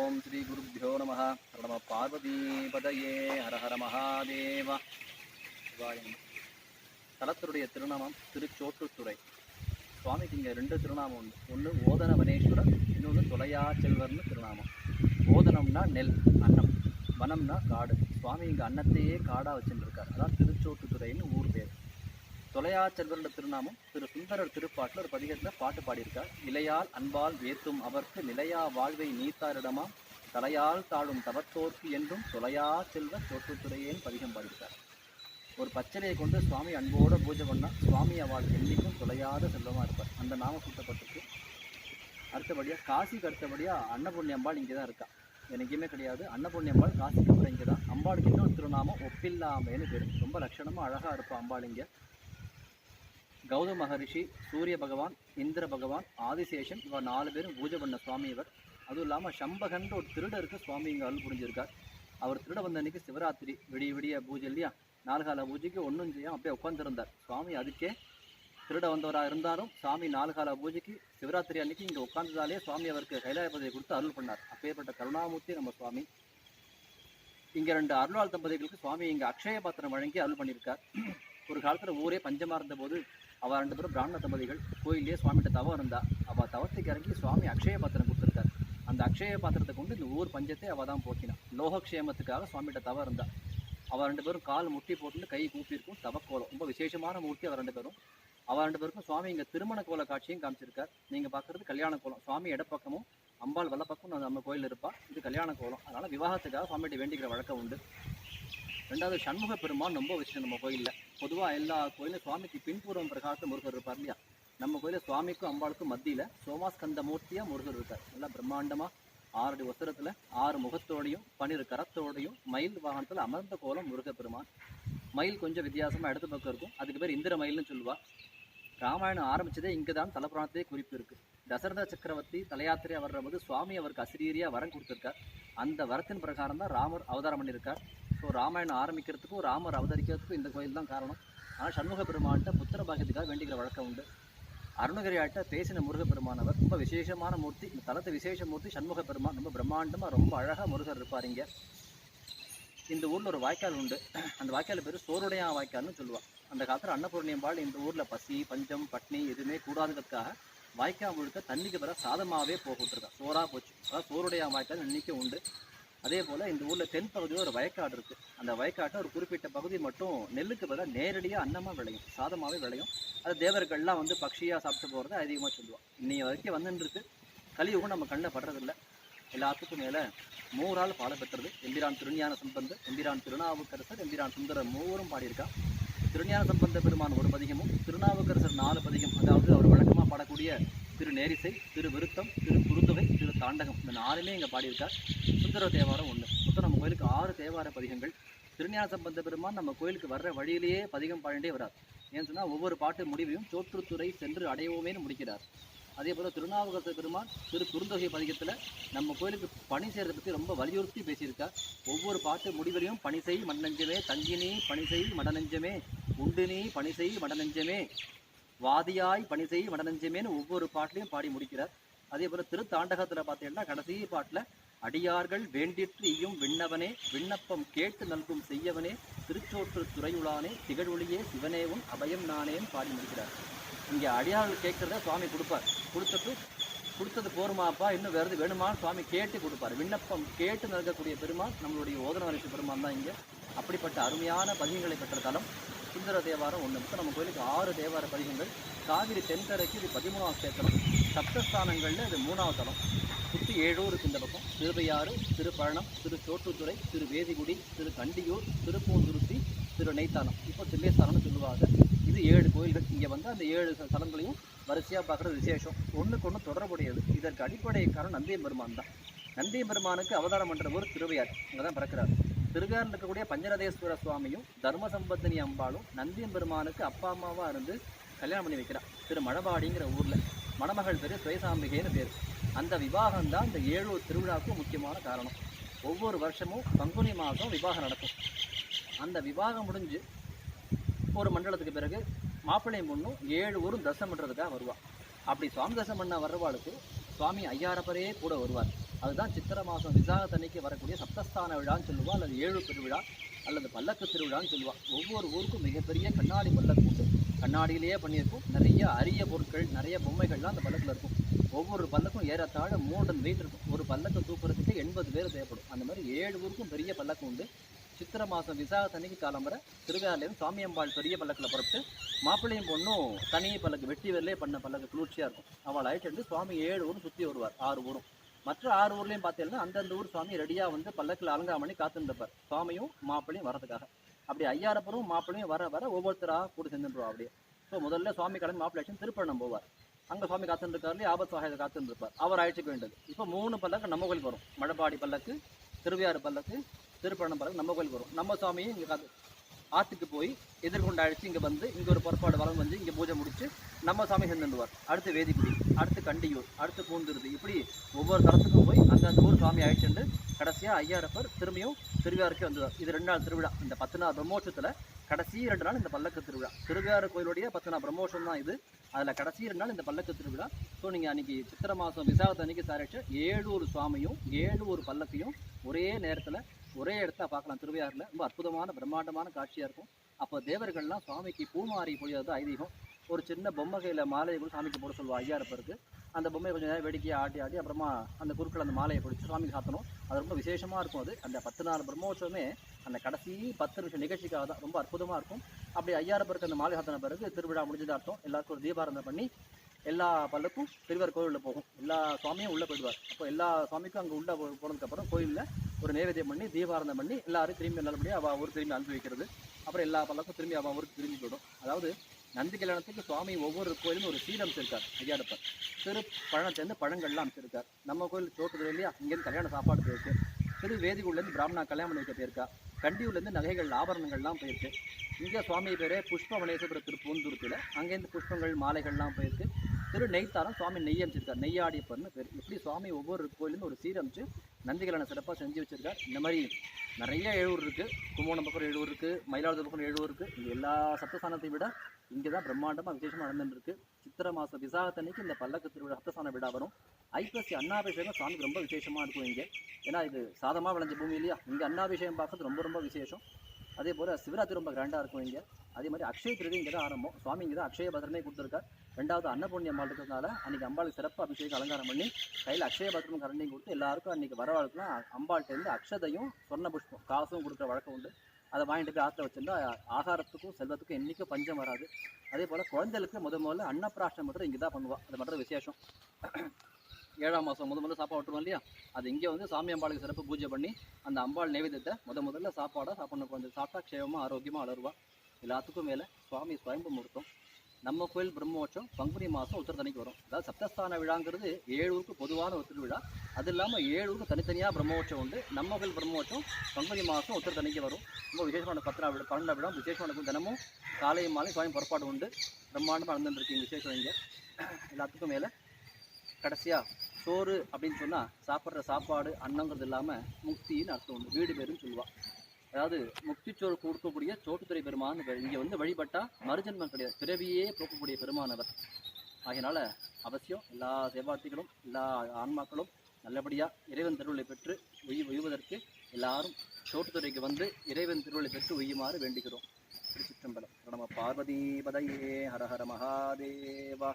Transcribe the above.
ஓம் ஸ்ரீ குருப்பியோ நம நம பார்வதிபதையே ஹரஹர ஹர மகாதேவா தலத்தருடைய திருநாமம் திருச்சோற்றுத்துறை. சுவாமிக்கு இங்கே ரெண்டு திருநாமம் உண்டு. ஒன்று ஓதனவனேஸ்வரர் இன்னொன்று தொலையா செல்வர்னு திருநாமம். ஓதனம்னா நெல் அன்னம். வனம்னா காடு. சுவாமி இங்கே அன்னத்தையே காடாக வச்சுருக்கார். அதான் திருச்சோற்றுத்துறைன்னு ஊர் பேர். தொலையா செல்வரோட திருநாமம் திரு சுந்தரர் திருப்பாட்டில் ஒரு பதிகத்தில் பாட்டு பாடியிருக்கார். இலையால் அன்பால் வேத்தும் அவர்க்கு நிலையா வாழ்வை நீத்தாரிடமா? தலையால் தாழும் தவத்தோர்க்கு என்றும் தொலையா செல்வ தோற்றுத்துறையேன் பதிகம் பாடியிருக்கார். ஒரு பச்சளையை கொண்டு சுவாமி அன்போடு பூஜை பண்ணால் சுவாமி அவள் என்றைக்கும் தொலையாத செல்வமாக இருப்பார் அந்த நாம சுத்தப்பட்டிருக்கு. அடுத்தபடியாக காசிக்கு அடுத்தபடியாக அன்னபூர்ணி அம்பாள் இங்கே தான் இருக்கா. எனக்குமே கிடையாது. அன்னபூர்ணி அம்பாள் காசிக்கு அப்புறம் இங்கே தான் அம்பாளுக்கு இன்னொரு திருநாமம்? ஒப்பில்லாமேன்னு பேர். ரொம்ப லட்சணமாக அழகாக இருப்பாள் அம்பாள் இங்கே. கௌதம மகரிஷி சூரிய பகவான் இந்திர பகவான் ஆதிசேஷன் இவர் நாலு பேரும் பூஜை பண்ண சுவாமி இவர். அதுவும் இல்லாமல் சம்பகன்ற ஒரு திருடருக்கு சுவாமி இங்கே அருள் புரிஞ்சிருக்கார். அவர் திருட வந்த அன்னைக்கு சிவராத்திரி விடிய விடிய பூஜை இல்லையா? நாலு கால பூஜைக்கு ஒன்றும் செய்யும் அப்படியே உட்காந்துருந்தார் சுவாமி அதுக்கே திருட வந்தவராக இருந்தாலும் சுவாமி நாலு கால பூஜைக்கு சிவராத்திரி அன்னைக்கு இங்கே உட்காந்ததாலே சுவாமி அவருக்கு கைலாயபதியை கொடுத்து அருள் பண்ணார். அப்பேற்பட்ட கருணாமூர்த்தி நம்ம சுவாமி. இங்கே ரெண்டு அருளாள் தம்பதிகளுக்கு சுவாமி இங்கே அக்ஷய பாத்திரம் வழங்கி அருள் பண்ணியிருக்கார். ஒரு காலத்தில் ஊரே பஞ்சமாக இருந்தபோது அவள் ரெண்டு பேரும் பிராமண தம்பதிகள் கோயிலே சுவாமிகிட்ட தவம் இருந்தா. அவள் தவத்துக்கு இறங்கி சுவாமி அக்ஷய பாத்திரம் கொடுத்துருக்காரு. அந்த அக்ஷய பாத்திரத்தை கொண்டு இந்த ஊர் பஞ்சத்தை அவள் தான் போக்கினான் லோகக்ஷேமத்துக்காக சுவாமிகிட்ட தவம் இருந்தா. அவள் ரெண்டு பேரும் கால் முட்டி போட்டுட்டு கை கூப்பியிருக்கும் தவக்கோலம். ரொம்ப விசேஷமான மூர்த்தி அவள் ரெண்டு பேரும். அவள் ரெண்டு பேருக்கும் சுவாமி இங்கே திருமண கோல காட்சியும் காமிச்சிருக்கார். நீங்கள் பார்க்குறது கல்யாண கோலம். சுவாமி இடப்பக்கமும் அம்பாள் வலப்பக்கம் நம்ம கோயில் இருப்பா. இது கல்யாண கோலம். அதனால் விவாகத்துக்காக சுவாமிகிட்ட வேண்டிக்கிற வழக்கம் உண்டு. ரெண்டாவது சண்முக பெருமான் ரொம்ப விஷயம் நம்ம கோயிலில். பொதுவாக எல்லா கோயிலும் சுவாமிக்கு பின்புறம் பிரகாசம் முருகர் இருப்பார் இல்லையா? நம்ம கோயிலில் சுவாமிக்கும் அம்பாளுக்கும் மத்தியில் சோமாஸ்கந்த மூர்த்தியாக முருகர் இருக்கார். நல்லா பிரம்மாண்டமாக ஆறு அடி உசரத்தில் ஆறு முகத்தோடையும் பன்னிரு கரத்தோடையும் மயில் வாகனத்தில் அமர்ந்த கோலம் முருகப்பெருமான் மயில் கொஞ்சம் வித்தியாசமாக இடது பக்கம் இருக்கும். அதுக்கு பேர் இந்திர மயில்னு சொல்லுவா. ராமாயணம் ஆரம்பிச்சதே இங்கே தான் தலப்புராணத்திலே குறிப்பு இருக்குது தசரத சக்கரவர்த்தி தலையாத்திரையா வர்ற போது சுவாமி அவருக்கு அசிரீரியா வரம் கொடுத்துருக்கார். அந்த வரத்தின் பிரகாரம் தான் ராமர் அவதாரம் பண்ணியிருக்கார். ஸோ ராமாயணம் ஆரம்பிக்கிறதுக்கும் ராமர் அவதரிக்கிறதுக்கும் இந்த கோயில் தான் காரணம். ஆனால் சண்முக பெருமான்கிட்ட புத்திர பாக்கியத்துக்காக வேண்டிக்கிற வழக்கம் உண்டு. அருணகிரியாட்ட பேசின முருக பெருமானவர் ரொம்ப விசேஷமான மூர்த்தி. இந்த தலத்தை விசேஷ மூர்த்தி சண்முக பெருமான் ரொம்ப பிரம்மாண்டமாக ரொம்ப அழகாக முருகர் இருப்பார் இங்கே. இந்த ஊரில் ஒரு வாய்க்கால் உண்டு. அந்த வாய்க்கால் பேர் சோருடையா வாய்க்கால்னு சொல்லுவாள் அந்த காலத்தில் அன்னபூர்ணியம்பாள் இந்த ஊரில் பசி பஞ்சம் பட்னி எதுவுமே கூடாதுங்கிறதுக்காக வாய்க்கால் முழுக்க தண்ணிக்கு பிற சாதமாகவே போட்டுருக்கா சோறாக போச்சு. அதாவது சோருடையா வாய்க்கால் இன்னைக்கும் உண்டு. அதே போல் இந்த ஊரில் தென் பகுதியில் ஒரு வயக்காடு இருக்குது அந்த வயக்காட்டை ஒரு குறிப்பிட்ட பகுதி மட்டும் நெல்லுக்கு பதிலாக நேரடியாக அன்னமாக விளையும். சாதமாகவே விளையும். அது தேவர்கள்லாம் வந்து பக்ஷியாக சாப்பிட்டு போகிறத அதிகமாக சொல்லுவாள் இன்னைய வரைக்கும் வந்துன்னு கலியுகம் நம்ம கண்ணில் படுறதில்ல. எல்லாத்துக்கும் மேலே மூரால் பாட பெற்றது. எம்பிரான் திருஞான சம்பந்தர் எம்பிரான் திருநாவுக்கரசர் எம்பிரான் சுந்தரர் மூவரும் பாடியிருக்கா. திருஞான சம்பந்த பெருமான் ஒரு பதிகமும் திருநாவுக்கரசர் நாலு பதிகம். அதாவது அவர் வழக்கமாக பாடக்கூடிய திரு நேரிசை திரு விருத்தம் திரு குறுந்தொகை திரு தாண்டகம் இந்த நாலுமே இங்கே பாடியிருக்கார். சுந்தர தேவாரம் ஒன்று மொத்தம் நம்ம கோயிலுக்கு ஆறு தேவார பதிகங்கள். திருஞான சம்பந்த பெருமான் நம்ம கோயிலுக்கு வர்ற வழியிலேயே பதிகம் பாடிண்டே வரார். ஏன்னு சொன்னால் ஒவ்வொரு பாட்டு முடிவையும் சோற்றுத்துறை சென்று அடையோமேன்னு முடிக்கிறார். அதே போல் திருநாவுக்கரசர் பெருமான் திரு குறுந்தொகை பதிகத்தில் நம்ம கோயிலுக்கு பணி செய்கிறத பற்றி ரொம்ப வலியுறுத்தி பேசியிருக்கார். ஒவ்வொரு பாட்டு முடிவிலையும் பணி செய் மடநெஞ்சமே தங்கினி பணி செய் மடநெஞ்சமே உண்டினி பணி செய் மடநெஞ்சமே. வாதியாய் பணி செய் மடநெஞ்சமேன்னு ஒவ்வொரு பாட்டிலையும் பாடி முடிக்கிறார். அதே போல் திருத்தாண்டகத்தில் பார்த்தீங்கன்னா கடைசி பாட்டில் அடியார்கள் வேண்டிற்று ஈயும் விண்ணவனே விண்ணப்பம் கேட்டு நல்கும் செய்யவனே திருச்சோற்று துறையுளானே திகழொளியே சிவனேவும் அபயம் நானேன்னு பாடி முடிக்கிறார். இங்கே அடியார்கள் கேட்குறத சுவாமி கொடுப்பார். கொடுத்துட்டு கொடுத்தது போருமாப்பா இன்னும் வேறு வேணுமான்னு வேணுமா? சுவாமி கேட்டு கொடுப்பார். விண்ணப்பம் கேட்டு நல்கக்கூடிய பெருமாள் நம்மளுடைய ஓதனவரிசி பெருமான் தான் இங்கே. அப்படிப்பட்ட அருமையான பதிகங்களை பெற்ற தலம். சுந்தர தேவாரம் ஒன்று மொத்தம் நம்ம கோயிலுக்கு ஆறு தேவார பதிகங்கள். காவிரி தென்கரைக்கு இது பதிமூணாவது சேத்திரம் சப்தஸ்தானங்களில் இது மூணாவது தலம். சுற்றி ஏழூர் இந்த பக்கம். திருவையாறு திருப்பழனம் திரு சோற்றுத்துறை திரு வேதிகுடி திரு கண்டியூர் திருப்பூந்துருத்தி திரு நெய்த்தானம். இப்போ தில்லேஸ்தானம்னு சொல்லுவாங்க. இது ஏழு கோயில்கள். இங்கே வந்து அந்த ஏழு தலங்களையும் வரிசையாக பார்க்குறது விசேஷம். ஒன்றுக்கு ஒன்று தொடர்புடையது. இதற்கு அடிப்படை காரணம் நந்தியம் பெருமான் தான். நந்தியம் பெருமானுக்கு அவதாரம் பண்ணுற ஒரு திருவையார் அங்கே தான் பிறக்கிறார். திருகாரில் இருக்கக்கூடிய பஞ்சநதேஸ்வர சுவாமியும் தர்ம சம்பத்தினி அம்பாளும் நந்தியம் பெருமானுக்கு அப்பா அம்மாவாக இருந்து கல்யாணம் பண்ணி வைக்கிறான் திரு மணபாடிங்கிற ஊரில். மணமகள் பேர் சுயசாம்பிகைன்னு பேர். அந்த விவாகம் தான் இந்த ஏழூர் திருவிழாவுக்கும் முக்கியமான காரணம். ஒவ்வொரு வருஷமும் பங்குனி மாதம் விவாகம் நடக்கும். அந்த விவாகம் முடிஞ்சு ஒரு மண்டலத்துக்கு பிறகு மாப்பிள்ளையும் பொண்ணும் ஏழு ஊரும் தரிசனம் பண்ணுறதுக்காக வருவாள் அப்படி சுவாமி தரிசனம் பண்ண வர்றவாளுக்கு சுவாமி ஐயாரப்பரே கூட வருவார். அதுதான் சித்திரை மாதம் விசாகத்தன்னைக்கு வரக்கூடிய சப்தஸ்தான விழான்னு சொல்லுவா அல்லது ஏழு திருவிழா அல்லது பல்லக்கு திருவிழான்னு சொல்லுவா. ஒவ்வொரு ஊருக்கும் மிகப்பெரிய கண்ணாடி பல்லக்கு உண்டு கண்ணாடியிலேயே பண்ணியிருக்கும். நிறைய அரிய பொருட்கள் நிறைய பொம்மைகள்லாம் அந்த பல்லக்கில் இருக்கும். ஒவ்வொரு பல்லக்கும் ஏறத்தாழ மூன்று வெயிட் இருக்கும். ஒரு பல்லக்கு தூக்குறதுக்கு எண்பது பேர் தேவைப்படும். அந்த மாதிரி ஏழு ஊருக்கும் பெரிய பல்லக்கு உண்டு. சித்திரை மாதம் விசாகத்தன்னைக்கு காலம்பர சுவாமி அம்பாள் பெரிய பல்லக்கில் புறப்பட்டு மாப்பிள்ளையும் பொண்ணும் தனி பல்லக்கு வெட்டி வரலே பண்ண பல்லக்கு குளிர்ச்சியாக இருக்கும். அவள் ஆயிட்டு சுவாமி ஏழு ஊரும் சுற்றி வருவார். ஆறு ஊரும். மற்ற ஆறு ஊர்லேயும் பார்த்தீங்கன்னா அந்தந்த ஊர் சுவாமி ரெடியாக வந்து பல்லக்கில் அலங்காரம் பண்ணி காத்துருப்பார் சுவாமியும் மாப்பிளையும் வரதுக்காக. அப்படி ஐயாரப்பரும் மாப்பிளையும் வர வர ஒவ்வொருத்தராக கூட செஞ்சுருவா அப்படியே. ஸோ முதல்ல சுவாமி கடன் மாப்பிள்ளை திருப்பணம் போவார். அங்கே சுவாமி காத்துருக்காரு ஆபத் சகாயத்தை காத்துருப்பார் அவர் அழைச்சிக்க வேண்டியது. இப்போ மூணு பல்லக்கு நம்ம கோயிலுக்கு வரும். மடப்பாடி பல்லக்கு திருவையாறு பல்லக்கு திருப்பணம் பல்லக்கு நம்ம கோயிலுக்கு வரும். நம்ம சுவாமியும் இங்கே காத்து ஆற்றுக்கு போய் எதிர்கொண்டு அழைச்சி இங்கே வந்து இங்கே ஒரு புறப்பாடு வளம் வந்து இங்கே பூஜை முடித்து நம்ம சாமி சென்றுடுவார் அடுத்து வேதிக்குடி அடுத்து கண்டியூர் அடுத்து பூந்துருது. இப்படி ஒவ்வொரு தளத்துக்கும் போய் அந்தந்த ஊர் சாமி அழைச்சிட்டு கடைசியாக ஐயாரப்பர் திரும்பியும் திருவிழாருக்கே வந்துடுவார் இது ரெண்டு நாள் திருவிழா. இந்த பத்து நாள் பிரம்மோஷத்தில் கடைசி ரெண்டு நாள் இந்த பல்லக்கு திருவிழா. திருவிழாறு கோயிலுடைய பத்து நாள் பிரம்மோஷம் தான் இது. அதில் கடைசி ரெண்டு நாள் இந்த பல்லக்கு திருவிழா. ஸோ நீங்கள் அன்றைக்கி சித்திரை மாதம் விசாகத்தை அன்றைக்கி சாரிச்சு ஏழு ஒரு சுவாமியும் ஏழு ஒரு பல்லக்கையும் ஒரே நேரத்தில் ஒரே இடத்த பார்க்கலாம். திருவையாறில் ரொம்ப அற்புதமான பிரம்மாண்டமான காட்சியாக இருக்கும். அப்போ தேவர்கள்லாம் சுவாமிக்கு பூமாரி பொழியது ஐதீகம். ஒரு சின்ன பொம்மை கையில் மாலையை கூட சாமிக்கு போட சொல்லுவா ஐயாரப்பருக்கு அந்த பொம்மையை கொஞ்சம் நேரம் வேடிக்கையாக ஆட்டி ஆட்டி அப்புறமா அந்த குருக்கள் அந்த மாலையை பிடிச்சி சாமிக்கு சாத்தணும். அது ரொம்ப விசேஷமாக இருக்கும் அது. அந்த பத்து நாள் பிரம்மோற்சவமே அந்த கடைசி பத்து நிமிஷம் நிகழ்ச்சிக்காக தான். ரொம்ப அற்புதமாக இருக்கும். அப்படி ஐயாரப்பருக்கு அந்த மாலை சாத்தின பிறகு திருவிழா முடிஞ்சதாக அர்த்தம். எல்லாருக்கும் ஒரு தீபாரந்தம் பண்ணி எல்லா பல்லக்கும் திருவார் கோயிலில் போகும். எல்லா சுவாமியும் உள்ளே போயிடுவார். அப்போ எல்லா சுவாமிக்கும் அங்கே உள்ளே போனதுக்கப்புறம் கோயிலில் ஒரு நைவேத்தியம் பண்ணி தீபாரந்தம் பண்ணி எல்லாரும் திரும்பி நல்லபடியாக அவள் ஊர் திரும்பி அனுப்பி வைக்கிறது. அப்புறம் எல்லா பல்லக்கும் திரும்பி அவள் ஊருக்கு திரும்பி போயிடும். அதாவது நந்தி கல்யாணத்துக்கு சுவாமி ஒவ்வொரு கோயிலும் ஒரு சீர் அமைச்சிருக்கார் ஐயாடப்பர் திரு பழனத்துலேருந்து பழங்கள்லாம் அமைச்சிருக்கார் நம்ம கோயில் தோட்டத்தில் இல்லையா? இங்கேருந்து கல்யாண சாப்பாடு போயிருக்கு. திரு வேதிகுள்ளேருந்து பிராமணா கல்யாணம் வைக்க போயிருக்கா கண்டியூர்லேருந்து நகைகள் ஆபரணங்கள்லாம் போயிருக்கு. இங்கே சுவாமி பேரே புஷ்பவனேஸ்வரர் திரு பூந்துருத்தில் அங்கேருந்து புஷ்பங்கள் மாலைகள்லாம் போயிருக்கு. திரு நெய்த்தாரம் சுவாமி நெய் அமைச்சிருக்கார் நெய்யாடியப்பர்னு பேர். இப்படி சுவாமி ஒவ்வொரு கோயிலும் ஒரு சீரமைச்சு நந்திகலனை சிறப்பாக செஞ்சு வச்சுருக்கார். இந்த மாதிரி நிறைய எழுவூர் இருக்குது கும்போணம் பக்கம் எழுவூர் இருக்குது மயிலாடுதுறை பக்கம் எழுவூர் இருக்குது இது எல்லா சப்தஸ்தானத்தை விட இங்கே தான் பிரம்மாண்டமாக விசேஷமாக நடந்துருக்கு சித்திர மாதம் விசாகத்தன்னைக்கு இந்த பல்லக்கு திருவிழா ரத்தசான விழா வரும். ஐப்பசி அன்னாபிஷேகம் சாமிக்கு ரொம்ப விசேஷமாக இருக்கும் இங்கே. ஏன்னா இது சாதமாக விளைஞ்ச பூமி இல்லையா? இங்கே அன்னாபிஷேகம் பார்க்கறது ரொம்ப ரொம்ப விசேஷம். அதே போல் சிவராத்திரி ரொம்ப கிராண்டாக இருக்கும் இங்கே. அதே மாதிரி அக்ஷய திருதி இங்கே தான் ஆரம்பம். சுவாமி இங்கே தான் அக்ஷய பத்திரமே கொடுத்துருக்கார். ரெண்டாவது அன்னபூர்ணி அம்பாள் இருக்கிறதுனால அன்றைக்கி அம்பாளுக்கு சிறப்பு அபிஷேகம் அலங்காரம் பண்ணி கையில் அக்ஷய பத்திரம் கரண்டையும் கொடுத்து எல்லாருக்கும் அன்றைக்கி வரவாளுக்குலாம் அம்பாள்கிட்டேருந்து அக்ஷதையும் சொர்ண புஷ்பம் காசும் கொடுக்குற வழக்கம் உண்டு. அதை வாங்கிட்டு போய் ஆற்றுல வச்சிருந்தா ஆகாரத்துக்கும் செல்வத்துக்கும் என்றைக்கும் பஞ்சம் வராது. அதே போல் குழந்தைகளுக்கு முத முதல்ல அன்னப்பிராஷ்டம் மட்டும் இங்கே தான் பண்ணுவோம் அது மட்டும் விசேஷம். ஏழாம் மாதம் முத முதல்ல சாப்பாடு விட்டுருவோம் இல்லையா? அது இங்கே வந்து சாமி அம்பாளுக்கு சிறப்பு பூஜை பண்ணி அந்த அம்பாள் நைவேத்தியத்தை முத முதல்ல சாப்பாடாக சாப்பிடணும். குழந்தை சாப்பிட்டா க்ஷேமமாக ஆரோக்கியமாக வளருவா. எல்லாத்துக்கும் மேலே சுவாமி சுயம்பு முகூர்த்தம் நம்ம கோயில் பிரம்மோற்சவம் பங்குனி மாதம் உத்தரத்தனைக்கு வரும். அதாவது சப்தஸ்தான விழாங்கிறது ஏழூருக்கு பொதுவான ஒரு திருவிழா. அது இல்லாமல் ஏழூருக்கு தனித்தனியாக பிரம்மோற்சம் உண்டு. நம்ம கோயில் பிரம்மோற்சவம் பங்குனி மாதம் உத்தரத்தனைக்கு வரும். ரொம்ப விசேஷமான பத்திரா விழா பன்னெண்டு விழா விசேஷமான தினமும் காலை மாலை சுவாமி புறப்பாடு உண்டு. பிரம்மாண்டமாக நடந்துருக்கு விசேஷம் இங்கே. எல்லாத்துக்கும் மேலே கடைசியாக சோறு அப்படின்னு சொன்னால் சாப்பிட்ற சாப்பாடு அன்னங்கிறது இல்லாமல் முக்தின்னு அர்த்தம் உண்டு. வீடு பேருன்னு சொல்லுவாள் அதாவது முக்திச்சோறு கொடுக்கக்கூடிய சோட்டுத்துறை பெருமான் இங்கே வந்து வழிபட்டால் மறுஜன்மம் கிடையாது. பிறவியே போக்கக்கூடிய பெருமானவர் ஆகையினால அவசியம் எல்லா செவ்வார்த்திகளும் எல்லா ஆன்மாக்களும் நல்லபடியாக இறைவன் திருவிழை பெற்று உய் உய்வதற்கு எல்லாரும் சோட்டுத்துறைக்கு வந்து இறைவன் திருவிழை பெற்று உய்யுமாறு வேண்டுகிறோம். திருச்சிற்றம்பலம். நம்ம பார்வதி பதையே ஹர ஹர மகாதேவா.